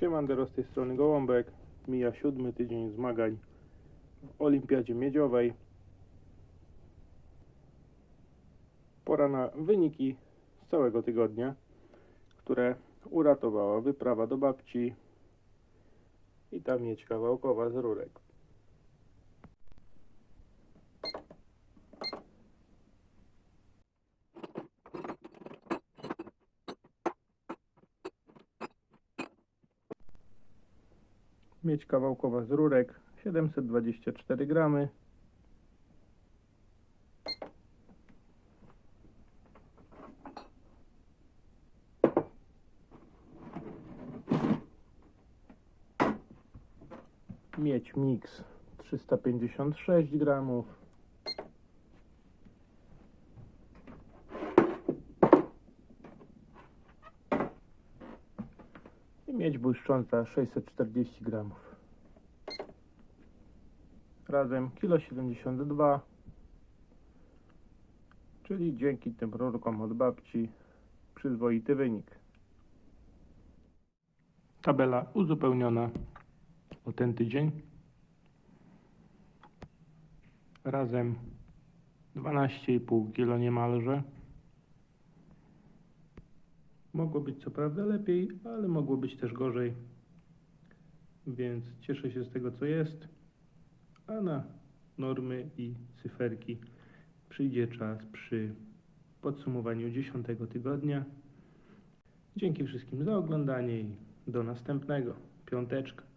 Siemandero z tej strony Gołąbek. Mija siódmy tydzień zmagań w Olimpiadzie Miedziowej. Pora na wyniki z całego tygodnia, które uratowała wyprawa do babci i ta miedź kawałkowa z rurek. Miedź kawałkowa z rurek 724 gramy. Miedź mix 356 gramów. Miedź błyszcząca 640 gramów. Razem kilo 72 czyli dzięki tym rurkom od babci przyzwoity wynik. Tabela uzupełniona o ten tydzień. Razem 12,5 kg niemalże. Mogło być co prawda lepiej, ale mogło być też gorzej. Więc cieszę się z tego co jest. A na normy i cyferki przyjdzie czas przy podsumowaniu 10 tygodnia. Dzięki wszystkim za oglądanie i do następnego. Piąteczka.